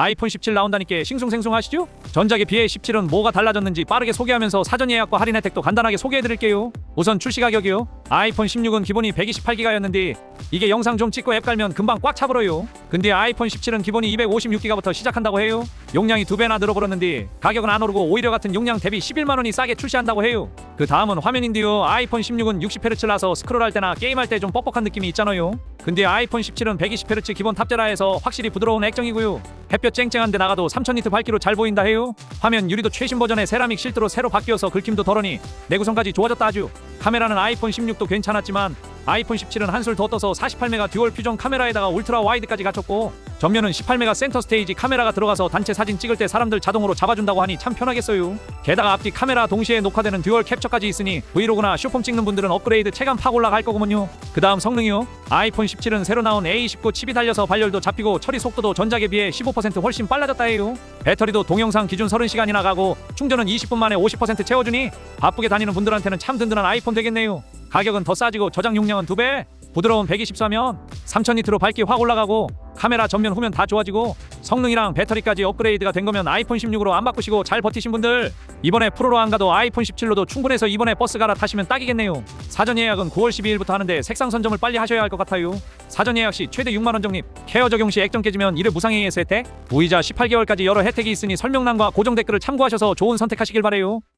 아이폰 17 나온다니까 싱숭생숭하시죠? 전작에 비해 17은 뭐가 달라졌는지 빠르게 소개하면서 사전 예약과 할인 혜택도 간단하게 소개해드릴게요. 우선 출시 가격이요. 아이폰 16은 기본이 128기가였는데 이게 영상 좀 찍고 앱 깔면 금방 꽉 차버려요. 근데 아이폰 17은 기본이 256기가부터 시작한다고 해요. 용량이 두 배나 늘어버렸는데 가격은 안 오르고 오히려 같은 용량 대비 11만 원이 싸게 출시한다고 해요. 그 다음은 화면인데요. 아이폰 16은 60Hz라서 스크롤할 때나 게임할 때 좀 뻑뻑한 느낌이 있잖아요. 근데 아이폰 17은 120Hz 기본 탑재라 해서 확실히 부드러운 액정이고요. 햇볕 쨍쨍한데 나가도 3000니트 밝기로 잘 보인다 해요. 화면 유리도 최신 버전의 세라믹 실드로 새로 바뀌어서 긁힘도 덜하니 내구성까지 좋아졌다 아주. 카메라는 아이폰 16도 괜찮았지만 아이폰 17은 한술 더 떠서 48메가 듀얼 퓨전 카메라에다가 울트라 와이드까지 갖췄고 전면은 18메가 센터 스테이지 카메라가 들어가서 단체 사진 찍을 때 사람들 자동으로 잡아준다고 하니 참 편하겠어요. 게다가 앞뒤 카메라 동시에 녹화되는 듀얼 캡처까지 있으니 브이로그나 쇼폼 찍는 분들은 업그레이드 체감 팍 올라갈 거구먼요. 그 다음 성능이요. 아이폰 17은 새로 나온 A19 칩이 달려서 발열도 잡히고 처리 속도도 전작에 비해 15% 훨씬 빨라졌다 해요. 배터리도 동영상 기준 30시간이나 가고 충전은 20분 만에 50% 채워주니 바쁘게 다니는 분들한테는 참 든든한 아이폰 되겠네요. 가격은 더 싸지고 저장 용량은 두 배. 부드러운 124면 3000니트로 밝기 확 올라가고 카메라 전면 후면 다 좋아지고 성능이랑 배터리까지 업그레이드가 된 거면 아이폰 16으로 안 바꾸시고 잘 버티신 분들 이번에 프로로 안 가도 아이폰 17로도 충분해서 이번에 버스 갈아 타시면 딱이겠네요. 사전 예약은 9월 12일부터 하는데 색상 선점을 빨리 하셔야 할 것 같아요. 사전 예약 시 최대 6만 원 적립, 케어 적용 시 액정 깨지면 이를 무상 AS 혜택, 무이자 18개월까지 여러 혜택이 있으니 설명란과 고정 댓글을 참고하셔서 좋은 선택하시길 바래요.